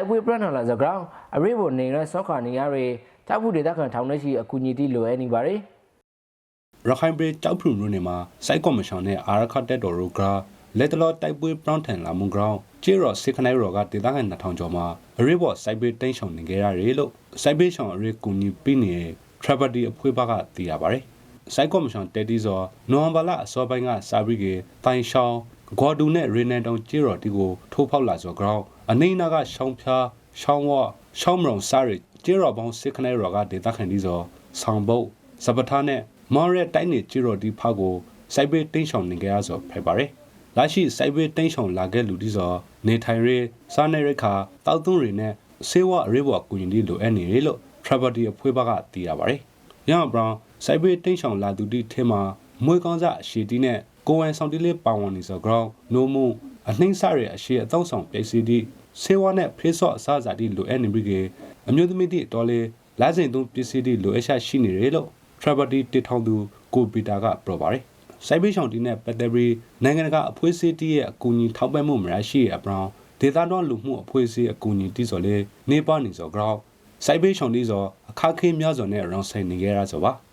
တိုက်ပွဲပြန့်လာစကောင်အရေးပေါ်နေတဲ့ဆော့ခါနေရတွေတပ်ဖွဲ့ဒေသခံထောင်ထဲရှိအကူအညီတီလိုအပ်နေပါတယ်ရခိုင်ပြည်ကြောက်ဖြူမြို့နယ်မှာစိုက်ကော်မရှင်နဲ့အာရခတ်တက်တော်တို့ကလက်တလောတိုက်ပွဲပရောင်းထန်လာမှုကြောင့်ကျေရော်စစ်ခနိုင်ရော်ကဒေသခံ2000ကျော်မှာအရေးပေါ်စိုက်ပေးတင်းရှောင်နေကြရတယ်လို့စိုက်ပေးရှောင်အရေးကူညီပေးနေတဲ့ Trapedy အဖွဲ့ဘက်ကသိရပါတယ်။စိုက်ကော်မရှင်တက်တီစောနိုဝင်ဘာလအစောပိုင်းကစာပြီးကတိုင်ရှောင်း ဂေါ်ဒူနဲ့ရေနန်တောင်ကျေရော်တီကိုထိုးဖောက်လာစောကြောင့်အနိနာကရှောင်းဖျားရှောင်းဝရှောင်းမရုံစားရကျေရော်ပေါင်းစစ်ခနိုင်ရော်ကဒေသခံတီစောဆောင်ပုတ်စပထားနဲ့မော်ရဲတိုင်းနေကြည့်တော့ဒီဖောက်ကိုစိုက်ပေးတင်းဆောင်နေကြရဆိုဖြစ်ပါတယ်။လာရှိစိုက်ပေးတင်းဆောင်လာခဲ့လူဒီဆိုနေထိုင်ရေးစားနေရခါတောက်သွင်းတွေနဲ့ဆေးဝါအရေးပေါ်ကူညီလေးလိုအပ်နေတယ်လို့ Property အဖွဲ့ဘက်ကသိရပါတယ်။ရအောင်ဘရောင်စိုက်ပေးတင်းဆောင်လာသူဒီထဲမှာ မွေးကောင်းစားအရှိတီနဲ့ကိုဝန်ဆောင်တီလေးပါဝင်နေဆိုကြောင်းနိုးမှုအနှိမ့်စရအရှိအတော့ဆောင်ပစ္စည်းဒီဆေးဝါနဲ့ဖေးဆော့အစားအစာတီလိုအပ်နေပြီကအမျိုးသမီးတီတော်လေးလာစဉ်သုံးပစ္စည်းတီလိုအပ်ရှာရှိနေတယ်လို့ Traverty တည်ထောင်သူကိုပီတာကပြောပါတယ်။စိုက်ပေးဆောင်တီနဲ့ပတ်သက်ပြီးနိုင်ငံတကာအဖွဲ့အစည်းတီးရဲ့အကူအညီထောက်ပံ့မှုမရရှိတဲ့အပြောင်းဒေသတော်လူမှုအဖွဲ့အစည်းအကူအညီတီးစော်လေနေပါနေစော်ကြောက်စိုက်ပေးဆောင်တီးစော်အခါခေးများစွာနဲ့ရောင်းဆိုင်နေကြရဆိုပါ။